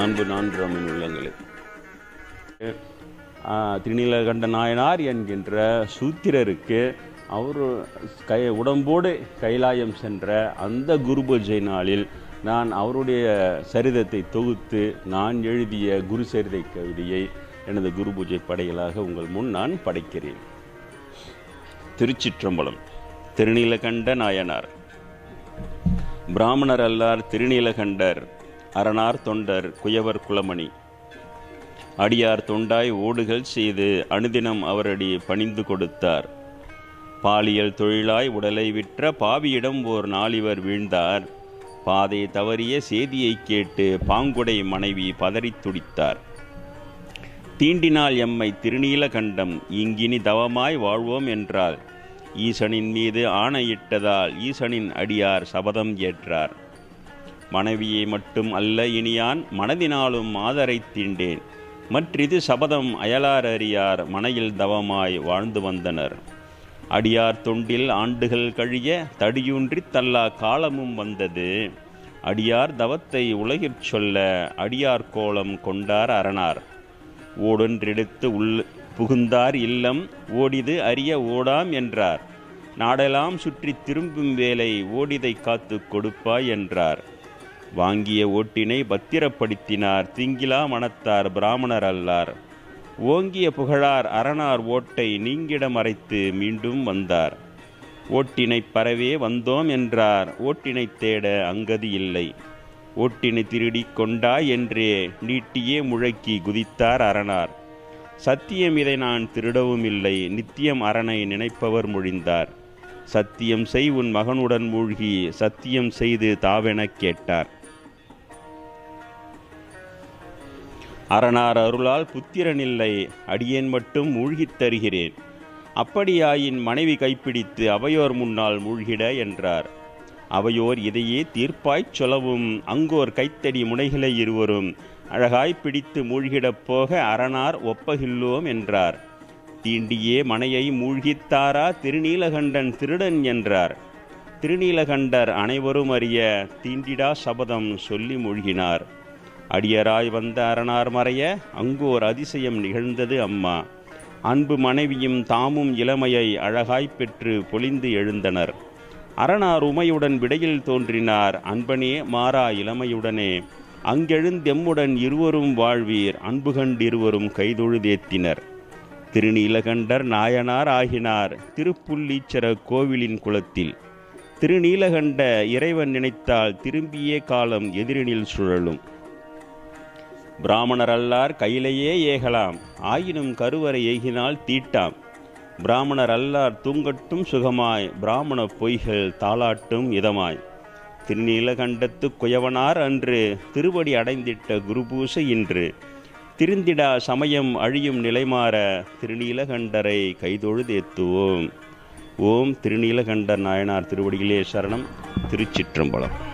அன்பு நான்காமின் உள்ளங்களே. திருநீலகண்ட நாயனார் என்கின்ற சூத்திரருக்கு அவர் கை உடம்போடு கைலாயம் சென்ற அந்த குரு பூஜை நாளில் நான் அவருடைய சரிதத்தை தொகுத்து நான் எழுதிய குரு சரிதை கவிதையை எனது குரு பூஜை படைகளாக உங்கள் முன் நான் படைக்கிறேன். திருச்சிற்றம்பலம் திருநீலகண்ட நாயனார். பிராமணர் அல்லார் திருநீலகண்டர். அரணார் தொண்டர் குயவர் குலமணி. அடியார் தொண்டாய் ஓடுகள் செய்து அனுதினம் அவரடி பணிந்து கொடுத்தார். பாலியல் தொழிலாய் உடலை விற்ற பாவியிடம் ஓர் நாளிவர் வீழ்ந்தார். பாதை தவறிய செய்தியை கேட்டு பாங்குடை மனைவி பதறித் துடித்தார். தீண்டினால் எம்மை திருநீலகண்டம் இங்கினி தவமாய் வாழ்வோம் என்றால் ஈசனின் மீது ஆணையிட்டதால் ஈசனின் அடியார் சபதம் ஏற்றார். மனைவியை மட்டும் அல்ல இனியான் மனதினாலும் மாதரை தீண்டேன். மற்றிது சபதம் அயலார் அறியார் மனையில் தவமாய் வாழ்ந்து வந்தனர். அடியார் தொண்டில் ஆண்டுகள் கழிய தடியூன்றித் தல்லா காலமும் வந்தது. அடியார் தவத்தை உலகிற் சொல்ல அடியார் கோலம் கொண்டார் அரணார். ஓடொன்றெடுத்து உள் புகுந்தார் இல்லம் ஓடிது அறிய ஓடாம் என்றார். நாடெல்லாம் சுற்றி திரும்பும் வேலை ஓடிதை காத்து கொடுப்பாய் என்றார். வாங்கிய ஓட்டினை பத்திரப்படுத்தினார். திங்கிலா மனத்தார் பிராமணர் அல்லார். ஓங்கிய புகழார் அரணார் ஓட்டை நீங்கிடம் அரைத்து மீண்டும் வந்தார். ஓட்டினை பரவே வந்தோம் என்றார். ஓட்டினை தேட அங்கதி இல்லை. ஓட்டினை திருடி கொண்டாய் என்றே நீட்டியே முழக்கி குதித்தார் அரணார். சத்தியம் இதை நான் திருடவும் இல்லை. நித்தியம் அரணை நினைப்பவர் மொழிந்தார். சத்தியம் செய் உன் மகனுடன் மூழ்கி சத்தியம் செய்து தாவெனக் கேட்டார். அரணார் அருளால் புத்திரனில்லை அடியேன் மட்டும் மூழ்கித் தருகிறேன். அப்படியாயின் மனைவி கைப்பிடித்து அவையோர் முன்னால் மூழ்கிட என்றார். அவையோர் இதையே தீர்ப்பாய்ச் சொல்லவும் அங்கோர் கைத்தடி முனைகளை இருவரும் அழகாய் பிடித்து மூழ்கிடப் போக அரணார் ஒப்பகில்லோம் என்றார். தீண்டியே மனையை மூழ்கித்தாரா திருநீலகண்டன் திருடன் என்றார். திருநீலகண்டர் அனைவரும் அறிய தீண்டிடா சபதம் சொல்லி மூழ்கினார். அடியராய் வந்த அரணார் மறைய அங்கோர் அதிசயம் நிகழ்ந்தது அம்மா. அன்பு மனைவியும் தாமும் இளமையை அழகாய்ப் பெற்று பொலிந்து எழுந்தனர். அரணார் உமையுடன் விடையில் தோன்றினார் அன்பனே மாறா இளமையுடனே. அங்கெழுந்தெம்முடன் இருவரும் வாழ்வீர் அன்பு கண்டிருவரும் கைதொழுதேத்தினர். திருநீலகண்டர் நாயனார் ஆகினார் திருப்புள்ளீச்சர கோவிலின் குளத்தில். திருநீலகண்ட இறைவன் நினைத்தால் திரும்பியே காலம் எதிரினில் சுழலும். பிராமணர் அல்லார் கையிலேயே ஏகலாம். ஆயினும் கருவறை ஏகினால் தீட்டாம். பிராமணர் அல்லார் தூங்கட்டும் சுகமாய். பிராமண பொய்கள் தாளாட்டும் இதமாய். திருநீலகண்டத்து குயவனார் அன்று திருவடி அடைந்திட்ட குருபூசை இன்று. திருந்திடா சமயம் அழியும் நிலைமாற திருநீலகண்டரை கைதொழுதேத்துவோம். ஓம் திருநீலகண்டர் நாயனார் திருவடிகளே சரணம். திருச்சிற்றம்பலம்.